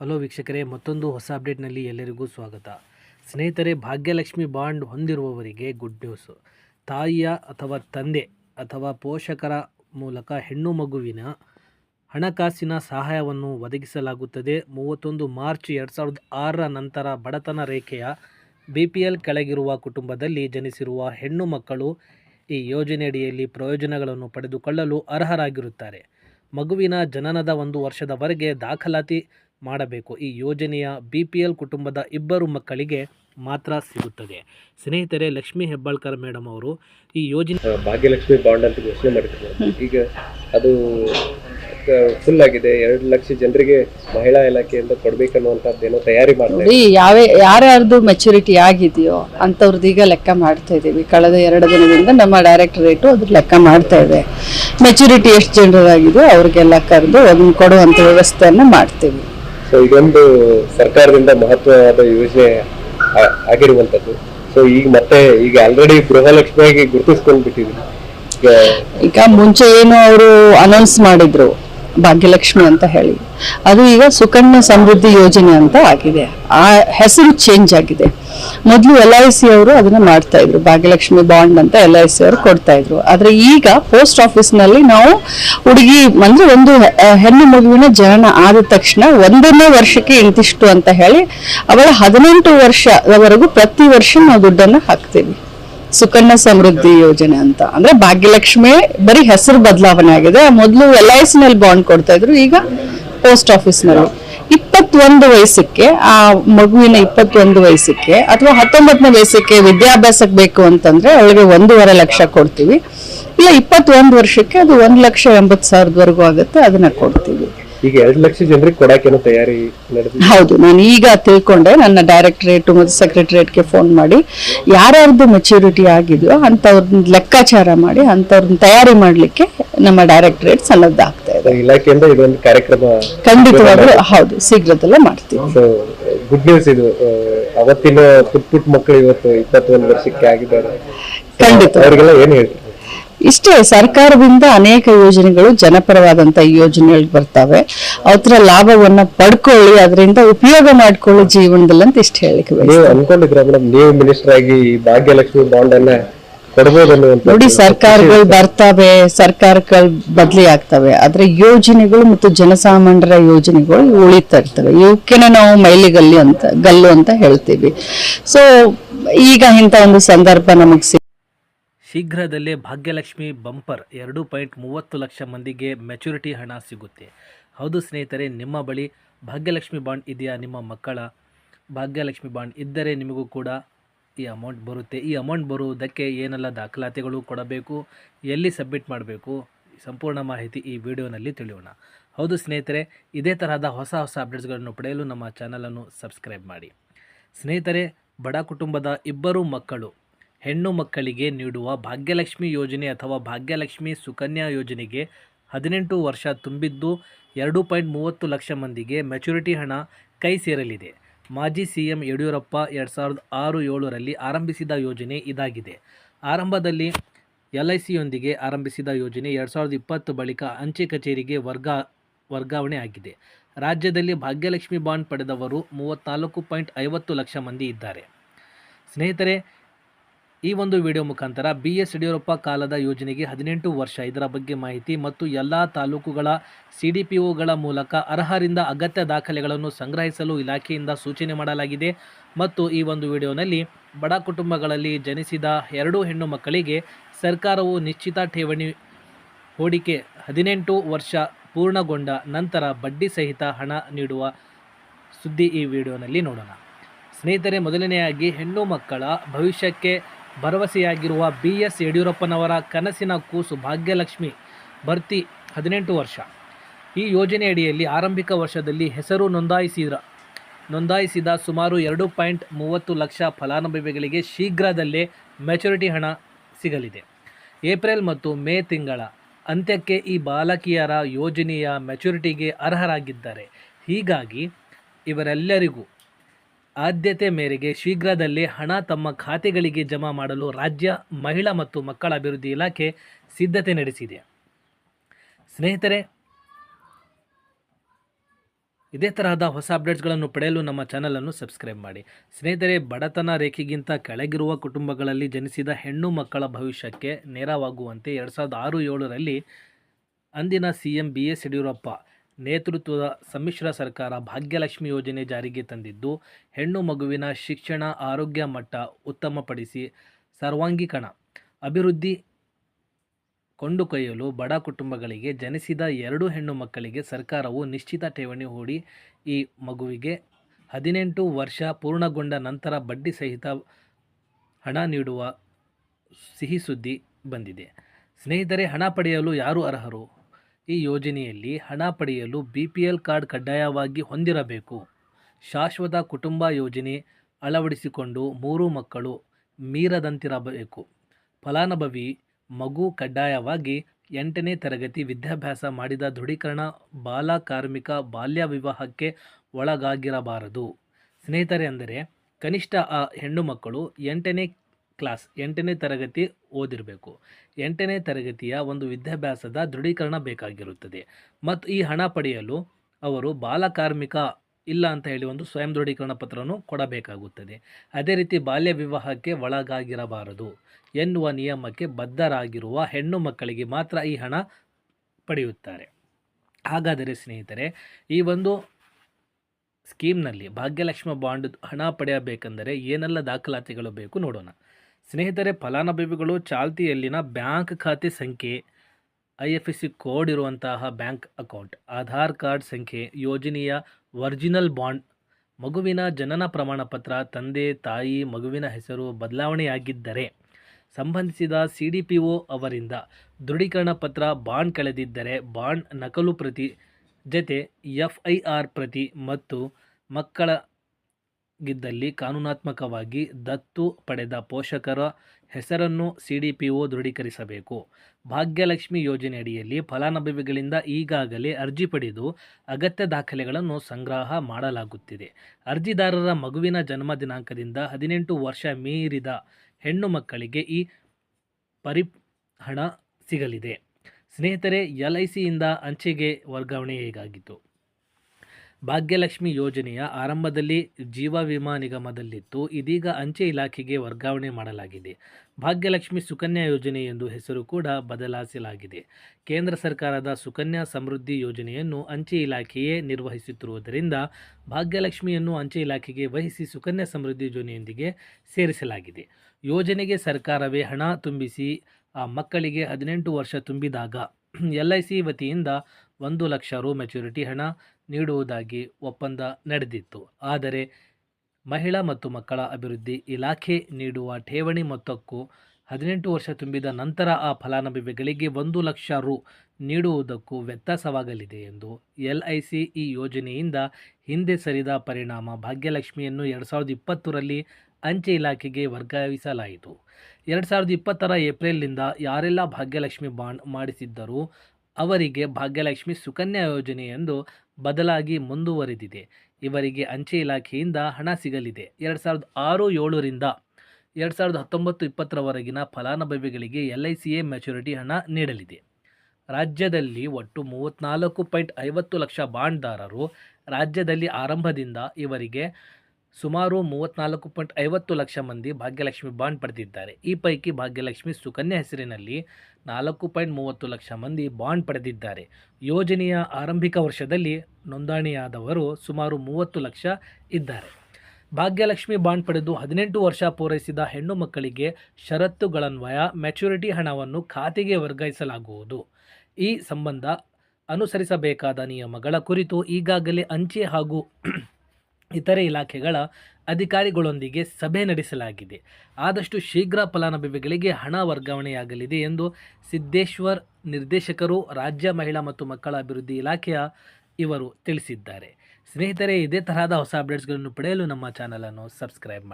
Hello ವೀಕ್ಷಕರೇ, ಮತ್ತೊಂದು ಹೊಸ ಅಪ್ಡೇಟ್ನಲ್ಲಿ ಎಲ್ಲರಿಗೂ ಸ್ವಾಗತ. ಸ್ನೇಹಿತರೆ, ಭಾಗ್ಯಲಕ್ಷ್ಮಿ ಬಾಂಡ್ ಹೊಂದಿರುವವರಿಗೆ ಗುಡ್ ನ್ಯೂಸ್ ತಾಯಿಯ ಅಥವಾ ತಂದೆ ಅಥವಾ ಪೋಷಕರ ಮೂಲಕ ಹೆಣ್ಣು ಮಗುವಿನ ಹಣಕಾಸಿನ ಸಹಾಯವನ್ನು ಒದಗಿಸಲಾಗುತ್ತದೆ. ಮೂವತ್ತೊಂದು ಮಾರ್ಚ್ ಎರಡು ಸಾವಿರದ ಆರರ ನಂತರ ಬಡತನ ರೇಖೆಯ ಬಿ ಪಿ ಎಲ್ ಕೆಳಗಿರುವ ಕುಟುಂಬದಲ್ಲಿ ಜನಿಸಿರುವ ಹೆಣ್ಣು ಮಕ್ಕಳು ಈ ಯೋಜನೆಯಡಿಯಲ್ಲಿ ಪ್ರಯೋಜನಗಳನ್ನು ಪಡೆದುಕೊಳ್ಳಲು ಅರ್ಹರಾಗಿರುತ್ತಾರೆ. ಮಗುವಿನ ಜನನದ ಒಂದು ವರ್ಷದವರೆಗೆ ದಾಖಲಾತಿ ಮಾಡಬೇಕು. ಈ ಯೋಜನೆಯ ಬಿ ಪಿ ಎಲ್ ಕುಟುಂಬದ ಇಬ್ಬರು ಮಕ್ಕಳಿಗೆ ಮಾತ್ರ ಸಿಗುತ್ತದೆ. ಸ್ನೇಹಿತರೆ ಲಕ್ಷ್ಮಿ ಹೆಬ್ಬಾಳ್ಕರ್ ಮೇಡಮ್ ಅವರು ಈ ಯೋಜನೆ ಭಾಗ್ಯಲಕ್ಷ್ಮಿ ಬಾಂಡ್ ಅಂತ ಘೋಷಣೆ ಮಾಡಿದ್ರು. ಈಗ ಅದು ಫುಲ್ ಆಗಿದೆ. ಎರಡು ಲಕ್ಷ ಜನರಿಗೆ ಮಹಿಳಾ ಇಲಾಖೆಯಿಂದ ಕೊಡ್ಬೇಕನ್ನುವಂಥದ್ದು ಏನೋ ತಯಾರಿ ಮಾಡಿ ಯಾವ ಯಾವೇ ಯಾರ್ಯಾರ್ದು ಮೆಚುರಿಟಿ ಆಗಿದೆಯೋ ಅಂಥವ್ರದ್ದು ಈಗ ಲೆಕ್ಕ ಮಾಡ್ತಾ ಇದ್ದೀವಿ. ಕಳೆದ ಎರಡು ದಿನದಿಂದ ನಮ್ಮ ಡೈರೆಕ್ಟರೇಟು ಅದ್ರ ಲೆಕ್ಕ ಮಾಡ್ತಾ ಇದೆ. ಮೆಚುರಿಟಿ ಎಷ್ಟು ಜನರಾಗಿದೆಯೋ ಅವ್ರಿಗೆಲ್ಲ ಕರೆದು ಅದನ್ನ ಕೊಡುವಂಥ ವ್ಯವಸ್ಥೆಯನ್ನು ಮಾಡ್ತೀವಿ. ಸೊ ಇದೊಂದು ಸರ್ಕಾರದಿಂದ ಮಹತ್ವವಾದ ಯೋಜನೆ ಆಗಿರುವಂತದ್ದು ಸೊ ಈಗ ಮತ್ತೆ ಈಗ ಆಲ್ರೆಡಿ ಗೃಹಲಕ್ಷ್ಮಿಯಾಗಿ ಗುರುತಿಸ್ಕೊಂಡ್ಬಿಟ್ಟಿದ್ವಿ. ಈಗ ಮುಂಚೆ ಏನು ಅವರು ಅನೌನ್ಸ್ ಮಾಡಿದ್ರು? ಭಾಗ್ಯಲಕ್ಷ್ಮಿ ಅಂತ ಹೇಳಿ. ಅದು ಈಗ ಸುಕನ್ಯಾ ಸಮೃದ್ಧಿ ಯೋಜನೆ ಅಂತ ಆಗಿದೆ. ಆ ಹೆಸರು ಚೇಂಜ್ ಆಗಿದೆ. ಮೊದಲು ಎಲ್ ಐ ಸಿ ಅವರು ಅದನ್ನ ಮಾಡ್ತಾ ಇದ್ರು. ಭಾಗ್ಯಲಕ್ಷ್ಮಿ ಬಾಂಡ್ ಅಂತ ಎಲ್ ಐ ಸಿ ಅವರು ಕೊಡ್ತಾ ಇದ್ರು. ಆದ್ರೆ ಈಗ ಪೋಸ್ಟ್ ಆಫೀಸ್ನಲ್ಲಿ ನಾವು ಹುಡುಗಿ ಅಂದ್ರೆ ಒಂದು ಹೆಣ್ಣು ಮಗುವಿನ ಜನನ ಆದ ತಕ್ಷಣ ಒಂದನೇ ವರ್ಷಕ್ಕೆ ಇಂತಿಷ್ಟು ಅಂತ ಹೇಳಿ ಅವಳ ಹದಿನೆಂಟು ವರ್ಷದವರೆಗೂ ಪ್ರತಿ ವರ್ಷ ನಾವು ದುಡ್ಡನ್ನ ಹಾಕ್ತೀವಿ. ಸುಕನ್ಯಾ ಸಮೃದ್ಧಿ ಯೋಜನೆ ಅಂತ. ಅಂದ್ರೆ ಭಾಗ್ಯಲಕ್ಷ್ಮಿ ಬರೀ ಹೆಸರು ಬದಲಾವಣೆ ಆಗಿದೆ. ಮೊದಲು ಎಲ್ ಐ ಸಿ ನಲ್ಲಿ ಬಾಂಡ್ ಕೊಡ್ತಾ ಇದ್ರು, ಈಗ ಪೋಸ್ಟ್ ಆಫೀಸ್ನಲ್ಲಿ. ಇಪ್ಪತ್ತೊಂದು ವಯಸ್ಸಕ್ಕೆ, ಆ ಮಗುವಿನ ಇಪ್ಪತ್ತೊಂದು ವಯಸ್ಸಕ್ಕೆ ಅಥವಾ ಹತ್ತೊಂಬತ್ತನೇ ವಯಸ್ಸಕ್ಕೆ ವಿದ್ಯಾಭ್ಯಾಸಕ್ಕೆ ಬೇಕು ಅಂತಂದ್ರೆ ಅವಳಿಗೆ ಒಂದೂವರೆ ಲಕ್ಷ ಕೊಡ್ತೀವಿ. ಇಲ್ಲ, ಇಪ್ಪತ್ತೊಂದು ವರ್ಷಕ್ಕೆ ಅದು ಒಂದು ಲಕ್ಷ ಎಂಬತ್ತು ಸಾವಿರದವರೆಗೂ ಆಗುತ್ತೆ, ಅದನ್ನ ಕೊಡ್ತೀವಿ. ಈಗ ಎರಡು ಲಕ್ಷ ಜನರಿಗೆ ಕೊಡಾಕೇನೋ ತಯಾರಿ ಹೌದು ನಾನು ಈಗ ತಿಳ್ಕೊಂಡೆ ನನ್ನ ಡೈರೆಕ್ಟರೇಟ್ ಮತ್ತು ಸೆಕ್ರೆಟರೇಟ್ಗೆ ಫೋನ್ ಮಾಡಿ ಯಾರ್ಯಾರ್ದು ಮೆಚುರಿಟಿ ಆಗಿದೆಯೋ ಅಂಥವ್ರನ್ನ ಲೆಕ್ಕಾಚಾರ ಮಾಡಿ ಅಂಥವ್ರನ್ನ ತಯಾರಿ ಮಾಡಲಿಕ್ಕೆ ನಮ್ಮ ಡೈರೆಕ್ಟರೇಟ್ ಸನ್ನದ್ಧಾಗ್ತಾ ಇದೆ. ಸೊ ಇಲಾಖೆಯಿಂದ ಇದೊಂದು ಕಾರ್ಯಕ್ರಮ ಖಂಡಿತವಾಗ್ಲೂ ಹೌದು ಶೀಘ್ರದಲ್ಲೇ ಮಾಡ್ತೀವಿ. ಗುಡ್ ನ್ಯೂಸ್ ಇದು. ಅವತ್ತಿನ ಪುಟ್ ಪುಟ್ ಮಕ್ಕಳು ಇವತ್ತು ಇಪ್ಪತ್ತೊಂದು ವರ್ಷಕ್ಕೆ ಆಗಿದ್ದಾರೆ. ಖಂಡಿತ. ಅವರಿಗೆಲ್ಲ ಏನು ಹೇಳ್ತೀವಿ ಇಷ್ಟೇ ಸರ್ಕಾರದಿಂದ ಅನೇಕ ಯೋಜನೆಗಳು ಜನಪರವಾದಂತ ಯೋಜನೆಗಳು ಬರ್ತವೆ. ಅದರ ಲಾಭವನ್ನ ಪಡ್ಕೊಳ್ಳಿ ಅದರಿಂದ ಉಪಯೋಗ ಮಾಡ್ಕೊಳ್ಳಿ ಜೀವನದಲ್ಲಿ ಅಂತ ಇಷ್ಟು ಹೇಳಿಕೆ ಬಯಸ್ತೀನಿ. ನೀವು ಅನ್ಕೊಂಡಿದ್ರ ಮೇಡಮ್ ನೀವು ಮಿನಿಸ್ಟರ್ ಆಗಿ ಭಾಗ್ಯಲಕ್ಷ್ಮಿ ಬಾಂಡ್ ಅನ್ನ ನೋಡಿ ಸರ್ಕಾರಗಳು ಬರ್ತವೆ ಸರ್ಕಾರಗಳು ಬದಲಿ ಆಗ್ತವೆ ಆದ್ರೆ ಯೋಜನೆಗಳು ಮತ್ತು ಜನಸಾಮಾನ್ಯರ ಯೋಜನೆಗಳು ಉಳಿತಾ ಇರ್ತವೆ. ಇವಕ್ಕೆನೆ ನಾವು ಮೈಲಿಗಲ್ಲಿ ಅಂತ ಗಲ್ಲು ಅಂತ ಹೇಳ್ತೀವಿ. ಸೊ ಈಗ ಇಂಥ ಒಂದು ಸಂದರ್ಭ ನಮಗೆ ಶೀಘ್ರದಲ್ಲೇ ಭಾಗ್ಯಲಕ್ಷ್ಮಿ ಬಂಪರ್ ಎರಡು ಪಾಯಿಂಟ್ ಮೂವತ್ತು ಲಕ್ಷ ಮಂದಿಗೆ ಮೆಚುರಿಟಿ ಹಣ ಸಿಗುತ್ತೆ. ಹೌದು ಸ್ನೇಹಿತರೆ, ನಿಮ್ಮ ಬಳಿ ಭಾಗ್ಯಲಕ್ಷ್ಮಿ ಬಾಂಡ್ ಇದೆಯಾ ನಿಮ್ಮ ಮಕ್ಕಳ? ಭಾಗ್ಯಲಕ್ಷ್ಮಿ ಬಾಂಡ್ ಇದ್ದರೆ ನಿಮಗೂ ಕೂಡ ಈ ಅಮೌಂಟ್ ಬರುತ್ತೆ. ಈ ಅಮೌಂಟ್ ಬರುವುದಕ್ಕೆ ಏನೆಲ್ಲ ದಾಖಲಾತಿಗಳು ಕೊಡಬೇಕು, ಎಲ್ಲಿ ಸಬ್ಮಿಟ್ ಮಾಡಬೇಕು ಸಂಪೂರ್ಣ ಮಾಹಿತಿ ಈ ವಿಡಿಯೋನಲ್ಲಿ ತಿಳಿಯೋಣ. ಹೌದು ಸ್ನೇಹಿತರೆ, ಇದೇ ತರಹದ ಹೊಸ ಹೊಸ ಅಪ್ಡೇಟ್ಸ್ಗಳನ್ನು ಪಡೆಯಲು ನಮ್ಮ ಚಾನಲನ್ನು ಸಬ್ಸ್ಕ್ರೈಬ್ ಮಾಡಿ. ಸ್ನೇಹಿತರೆ, ಬಡ ಕುಟುಂಬದ ಇಬ್ಬರು ಮಕ್ಕಳು ಹೆಣ್ಣು ಮಕ್ಕಳಿಗೆ ನೀಡುವ ಭಾಗ್ಯಲಕ್ಷ್ಮಿ ಯೋಜನೆ ಅಥವಾ ಭಾಗ್ಯಲಕ್ಷ್ಮಿ ಸುಕನ್ಯಾ ಯೋಜನೆಗೆ ಹದಿನೆಂಟು ವರ್ಷ ತುಂಬಿದ್ದು ಎರಡು ಪಾಯಿಂಟ್ ಮೂವತ್ತು ಲಕ್ಷ ಮಂದಿಗೆ ಮೆಚುರಿಟಿ ಹಣ ಕೈ ಸೇರಲಿದೆ. ಮಾಜಿ ಸಿ ಎಂ ಯಡಿಯೂರಪ್ಪ ಎರಡು ಸಾವಿರದ ಆರು ಏಳರಲ್ಲಿ ಆರಂಭಿಸಿದ ಯೋಜನೆ ಇದಾಗಿದೆ. ಆರಂಭದಲ್ಲಿ ಎಲ್ ಐ ಸಿಯೊಂದಿಗೆ ಆರಂಭಿಸಿದ ಯೋಜನೆ ಎರಡು ಸಾವಿರದ ಇಪ್ಪತ್ತು ಬಳಿಕ ಅಂಚೆ ಕಚೇರಿಗೆ ವರ್ಗ, ವರ್ಗಾವಣೆ ಆಗಿದೆ. ರಾಜ್ಯದಲ್ಲಿ ಭಾಗ್ಯಲಕ್ಷ್ಮಿ ಬಾಂಡ್ ಪಡೆದವರು ಮೂವತ್ತ್ನಾಲ್ಕು ಪಾಯಿಂಟ್ ಐವತ್ತು ಲಕ್ಷ ಮಂದಿ ಇದ್ದಾರೆ. ಸ್ನೇಹಿತರೆ ಈ ಒಂದು ವಿಡಿಯೋ ಮುಖಾಂತರ ಬಿ ಎಸ್ ಯಡಿಯೂರಪ್ಪ ಕಾಲದ ಯೋಜನೆಗೆ ಹದಿನೆಂಟು ವರ್ಷ. ಇದರ ಬಗ್ಗೆ ಮಾಹಿತಿ ಮತ್ತು ಎಲ್ಲ ತಾಲೂಕುಗಳ ಸಿ ಡಿ ಪಿ ಒಗಳ ಮೂಲಕ ಅರ್ಹರಿಂದ ಅಗತ್ಯ ದಾಖಲೆಗಳನ್ನು ಸಂಗ್ರಹಿಸಲು ಇಲಾಖೆಯಿಂದ ಸೂಚನೆ ಮಾಡಲಾಗಿದೆ. ಮತ್ತು ಈ ಒಂದು ವಿಡಿಯೋನಲ್ಲಿ ಬಡ ಕುಟುಂಬಗಳಲ್ಲಿ ಜನಿಸಿದ ಎರಡು ಹೆಣ್ಣು ಮಕ್ಕಳಿಗೆ ಸರ್ಕಾರವು ನಿಶ್ಚಿತ ಠೇವಣಿ ಹೂಡಿಕೆ ಹದಿನೆಂಟು ವರ್ಷ ಪೂರ್ಣಗೊಂಡ ನಂತರ ಬಡ್ಡಿ ಸಹಿತ ಹಣ ನೀಡುವ ಸುದ್ದಿ ಈ ವಿಡಿಯೋನಲ್ಲಿ ನೋಡೋಣ. ಸ್ನೇಹಿತರೆ, ಮೊದಲನೆಯಾಗಿ ಹೆಣ್ಣು ಮಕ್ಕಳ ಭವಿಷ್ಯಕ್ಕೆ ಭರವಸೆಯಾಗಿರುವ ಬಿ ಎಸ್ ಯಡಿಯೂರಪ್ಪನವರ ಕನಸಿನ ಕೂಸು ಭಾಗ್ಯಲಕ್ಷ್ಮಿ, ಭರ್ತಿ ಹದಿನೆಂಟು ವರ್ಷ. ಈ ಯೋಜನೆಯಡಿಯಲ್ಲಿ ಆರಂಭಿಕ ವರ್ಷದಲ್ಲಿ ಹೆಸರು ನೋಂದಾಯಿಸಿದ ನೋಂದಾಯಿಸಿದ ಸುಮಾರು ಎರಡು ಪಾಯಿಂಟ್ ಮೂವತ್ತು ಲಕ್ಷ ಫಲಾನುಭವಿಗಳಿಗೆ ಶೀಘ್ರದಲ್ಲೇ ಮೆಚುರಿಟಿ ಹಣ ಸಿಗಲಿದೆ. ಏಪ್ರಿಲ್ ಮತ್ತು ಮೇ ತಿಂಗಳ ಅಂತ್ಯಕ್ಕೆ ಈ ಬಾಲಕಿಯರ ಯೋಜನೆಯ ಮೆಚುರಿಟಿಗೆ ಅರ್ಹರಾಗಿದ್ದಾರೆ. ಹೀಗಾಗಿ ಇವರೆಲ್ಲರಿಗೂ ಆದ್ಯತೆ ಮೇರೆಗೆ ಶೀಘ್ರದಲ್ಲೇ ಹಣ ತಮ್ಮ ಖಾತೆಗಳಿಗೆ ಜಮಾ ಮಾಡಲು ರಾಜ್ಯ ಮಹಿಳಾ ಮತ್ತು ಮಕ್ಕಳ ಅಭಿವೃದ್ಧಿ ಇಲಾಖೆ ಸಿದ್ಧತೆ ನಡೆಸಿದೆ. ಸ್ನೇಹಿತರೆ, ಇದೇ ತರಹದ ಹೊಸ ಅಪ್ಡೇಟ್ಸ್ಗಳನ್ನು ಪಡೆಯಲು ನಮ್ಮ ಚಾನಲನ್ನು ಸಬ್ಸ್ಕ್ರೈಬ್ ಮಾಡಿ. ಸ್ನೇಹಿತರೆ, ಬಡತನ ರೇಖೆಗಿಂತ ಕೆಳಗಿರುವ ಕುಟುಂಬಗಳಲ್ಲಿ ಜನಿಸಿದ ಹೆಣ್ಣು ಮಕ್ಕಳ ಭವಿಷ್ಯಕ್ಕೆ ನೆರವಾಗುವಂತೆ ಎರಡು ಸಾವಿರದ ಆರು ಏಳರಲ್ಲಿ ಅಂದಿನ C M B S Yediyurappa ನೇತೃತ್ವದ ಸಮ್ಮಿಶ್ರ ಸರ್ಕಾರ ಭಾಗ್ಯಲಕ್ಷ್ಮಿ ಯೋಜನೆ ಜಾರಿಗೆ ತಂದಿದ್ದು, ಹೆಣ್ಣು ಮಗುವಿನ ಶಿಕ್ಷಣ ಆರೋಗ್ಯ ಮಟ್ಟ ಉತ್ತಮಪಡಿಸಿ ಸರ್ವಾಂಗೀಕರಣ, ಅಭಿವೃದ್ಧಿ ಕೊಂಡುಕೊಯ್ಯಲು ಬಡ ಕುಟುಂಬಗಳಿಗೆ ಜನಿಸಿದ ಎರಡು ಹೆಣ್ಣು ಮಕ್ಕಳಿಗೆ ಸರ್ಕಾರವು ನಿಶ್ಚಿತ ಠೇವಣಿ ಹೂಡಿ, ಈ ಮಗುವಿಗೆ ಹದಿನೆಂಟು ವರ್ಷ ಪೂರ್ಣಗೊಂಡ ನಂತರ ಬಡ್ಡಿ ಸಹಿತ ಹಣ ನೀಡುವ ಸಿಹಿ ಸುದ್ದಿ ಬಂದಿದೆ. ಸ್ನೇಹಿತರೆ, ಹಣ ಪಡೆಯಲು ಯಾರು ಅರ್ಹರು? ಈ ಯೋಜನೆಯಲ್ಲಿ ಹಣ ಪಡೆಯಲು ಬಿ ಪಿ ಎಲ್ ಕಾರ್ಡ್ ಕಡ್ಡಾಯವಾಗಿ ಹೊಂದಿರಬೇಕು. ಶಾಶ್ವತ ಕುಟುಂಬ ಯೋಜನೆ ಅಳವಡಿಸಿಕೊಂಡು ಮೂರು ಮಕ್ಕಳು ಮೀರದಂತಿರಬೇಕು. ಫಲಾನುಭವಿ, ಮಗು ಕಡ್ಡಾಯವಾಗಿ ಎಂಟನೇ ತರಗತಿ ವಿದ್ಯಾಭ್ಯಾಸ ಮಾಡಿದ ದೃಢೀಕರಣ ಬಾಲ ಕಾರ್ಮಿಕ ಬಾಲ್ಯ ವಿವಾಹಕ್ಕೆ ಒಳಗಾಗಿರಬಾರದು. ಸ್ನೇಹಿತರೆ, ಅಂದರೆ ಕನಿಷ್ಠ ಆ ಹೆಣ್ಣು ಮಕ್ಕಳು ಎಂಟನೇ ಕ್ಲಾಸ್ ಎಂಟನೇ ತರಗತಿ ಓದಿರಬೇಕು. ಎಂಟನೇ ತರಗತಿಯ ಒಂದು ವಿದ್ಯಾಭ್ಯಾಸದ ದೃಢೀಕರಣ ಬೇಕಾಗಿರುತ್ತದೆ. ಮತ್ತು ಈ ಹಣ ಪಡೆಯಲು ಅವರು ಬಾಲಕಾರ್ಮಿಕ ಇಲ್ಲ ಅಂತ ಹೇಳಿ ಒಂದು ಸ್ವಯಂ ದೃಢೀಕರಣ ಪತ್ರವನ್ನು ಕೊಡಬೇಕಾಗುತ್ತದೆ. ಅದೇ ರೀತಿ ಬಾಲ್ಯ ವಿವಾಹಕ್ಕೆ ಒಳಗಾಗಿರಬಾರದು ಎನ್ನುವ ನಿಯಮಕ್ಕೆ ಬದ್ಧರಾಗಿರುವ ಹೆಣ್ಣು ಮಕ್ಕಳಿಗೆ ಮಾತ್ರ ಈ ಹಣ ಪಡೆಯುತ್ತಾರೆ. ಹಾಗಾದರೆ ಸ್ನೇಹಿತರೆ, ಈ ಒಂದು ಸ್ಕೀಮ್ನಲ್ಲಿ ಭಾಗ್ಯಲಕ್ಷ್ಮಿ ಬಾಂಡ್ ಹಣ ಪಡೆಯಬೇಕೆಂದರೆ ಏನೆಲ್ಲ ದಾಖಲಾತಿಗಳು ಬೇಕು ನೋಡೋಣ. ಸ್ನೇಹಿತರೆ, ಫಲಾನುಭವಿಗಳು ಚಾಲ್ತಿಯಲ್ಲಿನ ಬ್ಯಾಂಕ್ ಖಾತೆ ಸಂಖ್ಯೆ, I F S C code ಇರುವಂತಹ ಬ್ಯಾಂಕ್ ಅಕೌಂಟ್, ಆಧಾರ್ ಕಾರ್ಡ್ ಸಂಖ್ಯೆ, ಯೋಜನೆಯ ಒರಿಜಿನಲ್ ಬಾಂಡ್, ಮಗುವಿನ ಜನನ ಪ್ರಮಾಣ ಪತ್ರ ತಂದೆ, ತಾಯಿ, ಮಗುವಿನ ಹೆಸರು ಬದಲಾವಣೆಯಾಗಿದ್ದರೆ ಸಂಬಂಧಿಸಿದ ಸಿ ಡಿ ಪಿ ಒ ಅವರಿಂದ ದೃಢೀಕರಣ ಪತ್ರ ಬಾಂಡ್ ಕಳೆದಿದ್ದರೆ ಬಾಂಡ್ ನಕಲು ಪ್ರತಿ, ಜತೆ ಎಫ್ ಐ ಆರ್ ಪ್ರತಿ ಮತ್ತು ಮಕ್ಕಳಗಿದ್ದಲ್ಲಿ ಕಾನೂನಾತ್ಮಕವಾಗಿ ದತ್ತು ಪಡೆದ ಪೋಷಕರ ಹೆಸರನ್ನು ಸಿ ಡಿ ಪಿ ಒ ದೃಢೀಕರಿಸಬೇಕು. ಭಾಗ್ಯಲಕ್ಷ್ಮಿ ಯೋಜನೆಯಡಿಯಲ್ಲಿ ಫಲಾನುಭವಿಗಳಿಂದ ಈಗಾಗಲೇ ಅರ್ಜಿ ಪಡೆದು ಅಗತ್ಯ ದಾಖಲೆಗಳನ್ನು ಸಂಗ್ರಹ ಮಾಡಲಾಗುತ್ತಿದೆ. ಅರ್ಜಿದಾರರ ಮಗುವಿನ ಜನ್ಮ ದಿನಾಂಕದಿಂದ ಹದಿನೆಂಟು ವರ್ಷ ಮೀರಿದ ಹೆಣ್ಣು ಮಕ್ಕಳಿಗೆ ಈ ಪರಿ ಹಣ ಸಿಗಲಿದೆ. ಸ್ನೇಹಿತರೆ, ಎಲ್ ಐ ಸಿಯಿಂದ ಅಂಚೆಗೆ ವರ್ಗಾವಣೆ ಹೇಗಾಗಿತ್ತು ಭಾಗ್ಯಲಕ್ಷ್ಮಿ ಯೋಜನೆಯ ಆರಂಭದಲ್ಲಿ ಜೀವ ವಿಮಾ ನಿಗಮದಲ್ಲಿತ್ತು. ಇದೀಗ ಅಂಚೆ ಇಲಾಖೆಗೆ ವರ್ಗಾವಣೆ ಮಾಡಲಾಗಿದೆ. ಭಾಗ್ಯಲಕ್ಷ್ಮಿ ಸುಕನ್ಯಾ ಯೋಜನೆ ಎಂದು ಹೆಸರು ಕೂಡ ಬದಲಾಯಿಸಲಾಗಿದೆ. ಕೇಂದ್ರ ಸರ್ಕಾರದ ಸುಕನ್ಯಾ ಸಮೃದ್ಧಿ ಯೋಜನೆಯನ್ನು ಅಂಚೆ ಇಲಾಖೆಯೇ ನಿರ್ವಹಿಸುತ್ತಿರುವುದರಿಂದ ಭಾಗ್ಯಲಕ್ಷ್ಮಿಯನ್ನು ಅಂಚೆ ಇಲಾಖೆಗೆ ವಹಿಸಿ ಸುಕನ್ಯಾ ಸಮೃದ್ಧಿ ಯೋಜನೆಯೊಂದಿಗೆ ಸೇರಿಸಲಾಗಿದೆ. ಯೋಜನೆಗೆ ಸರ್ಕಾರವೇ ಹಣ ತುಂಬಿಸಿ, ಆ ಮಕ್ಕಳಿಗೆ ಹದಿನೆಂಟು ವರ್ಷ ತುಂಬಿದಾಗ ಎಲ್ ಐ ಸಿ ವತಿಯಿಂದ ಒಂದು ಲಕ್ಷ ರು ಮೆಚುರಿಟಿ ಹಣ ನೀಡುವುದಾಗಿ ಒಪ್ಪಂದ ನಡೆದಿತ್ತು. ಆದರೆ ಮಹಿಳಾ ಮತ್ತು ಮಕ್ಕಳ ಅಭಿವೃದ್ಧಿ ಇಲಾಖೆ ನೀಡುವ ಠೇವಣಿ ಮೊತ್ತಕ್ಕೂ ಹದಿನೆಂಟು ವರ್ಷ ತುಂಬಿದ ನಂತರ ಆ ಫಲಾನುಭವಿಗಳಿಗೆ ಒಂದು ಲಕ್ಷ ರು ನೀಡುವುದಕ್ಕೂ ವ್ಯತ್ಯಾಸವಾಗಲಿದೆ ಎಂದು ಎಲ್ ಐ ಸಿ ಈ ಯೋಜನೆಯಿಂದ ಹಿಂದೆ ಸರಿದ ಪರಿಣಾಮ ಭಾಗ್ಯಲಕ್ಷ್ಮಿಯನ್ನು ಎರಡು ಸಾವಿರದ ಇಪ್ಪತ್ತರಲ್ಲಿ ಅಂಚೆ ಇಲಾಖೆಗೆ ವರ್ಗಾಯಿಸಲಾಯಿತು. ಎರಡು ಸಾವಿರದ ಇಪ್ಪತ್ತರ ಏಪ್ರಿಲ್ನಿಂದ ಯಾರೆಲ್ಲ ಭಾಗ್ಯಲಕ್ಷ್ಮಿ ಬಾಂಡ್ ಮಾಡಿಸಿದ್ದರೂ ಅವರಿಗೆ ಭಾಗ್ಯಲಕ್ಷ್ಮಿ ಸುಕನ್ಯಾ ಯೋಜನೆ ಎಂದು ಬದಲಾಗಿ ಮುಂದುವರೆದಿದೆ. ಇವರಿಗೆ ಅಂಚೆ ಇಲಾಖೆಯಿಂದ ಹಣ ಸಿಗಲಿದೆ. ಎರಡು ಸಾವಿರದ ಆರು ಏಳರಿಂದ ಎರಡು ಸಾವಿರದ ಹತ್ತೊಂಬತ್ತು ಇಪ್ಪತ್ತರವರೆಗಿನ ಫಲಾನುಭವಿಗಳಿಗೆ ಎಲ್ ಐ ಸಿ ಎ ಮೆಚುರಿಟಿ ಹಣ ನೀಡಲಿದೆ. ರಾಜ್ಯದಲ್ಲಿ ಒಟ್ಟು ಮೂವತ್ತ್ನಾಲ್ಕು ಪಾಯಿಂಟ್ ಐವತ್ತು ಲಕ್ಷ ಬಾಂಡ್ದಾರರು ರಾಜ್ಯದಲ್ಲಿ ಆರಂಭದಿಂದ ಇವರಿಗೆ ಸುಮಾರು ಮೂವತ್ತ್ನಾಲ್ಕು ಪಾಯಿಂಟ್ ಐವತ್ತು ಲಕ್ಷ ಮಂದಿ ಭಾಗ್ಯಲಕ್ಷ್ಮಿ ಬಾಂಡ್ ಪಡೆದಿದ್ದಾರೆ. ಈ ಪೈಕಿ ಭಾಗ್ಯಲಕ್ಷ್ಮಿ ಸುಕನ್ಯಾ ಹೆಸರಿನಲ್ಲಿ ನಾಲ್ಕು ಪಾಯಿಂಟ್ ಮೂವತ್ತು ಲಕ್ಷ ಮಂದಿ ಬಾಂಡ್ ಪಡೆದಿದ್ದಾರೆ. ಯೋಜನೆಯ ಆರಂಭಿಕ ವರ್ಷದಲ್ಲಿ ನೋಂದಣಿಯಾದವರು ಸುಮಾರು ಮೂವತ್ತು ಲಕ್ಷ ಇದ್ದಾರೆ. ಭಾಗ್ಯಲಕ್ಷ್ಮಿ ಬಾಂಡ್ ಪಡೆದು ಹದಿನೆಂಟು ವರ್ಷ ಪೂರೈಸಿದ ಹೆಣ್ಣು ಮಕ್ಕಳಿಗೆ ಷರತ್ತುಗಳನ್ವಯ ಮೆಚುರಿಟಿ ಹಣವನ್ನು ಖಾತೆಗೆ ವರ್ಗಾಯಿಸಲಾಗುವುದು. ಈ ಸಂಬಂಧ ಅನುಸರಿಸಬೇಕಾದ ನಿಯಮಗಳ ಕುರಿತು ಈಗಾಗಲೇ ಅಂಚೆ ಹಾಗೂ ಇತರೆ ಇಲಾಖೆಗಳ ಅಧಿಕಾರಿಗಳೊಂದಿಗೆ ಸಭೆ ನಡೆಸಲಾಗಿದೆ. ಆದಷ್ಟು ಶೀಘ್ರ ಫಲಾನುಭವಿಗಳಿಗೆ ಹಣ ವರ್ಗಾವಣೆಯಾಗಲಿದೆ ಎಂದು ಸಿದ್ದೇಶ್ವರ್ ನಿರ್ದೇಶಕರು, ರಾಜ್ಯ ಮಹಿಳಾ ಮತ್ತು ಮಕ್ಕಳ ಅಭಿವೃದ್ಧಿ ಇಲಾಖೆಯ ಇವರು ತಿಳಿಸಿದ್ದಾರೆ. ಸ್ನೇಹಿತರೆ ಇದೇ ತರಹದ ಹೊಸ ಅಪ್ಡೇಟ್ಸ್ಗಳನ್ನು ಪಡೆಯಲು ನಮ್ಮ ಚಾನಲನ್ನು ಸಬ್ಸ್ಕ್ರೈಬ್ ಮಾಡಿ.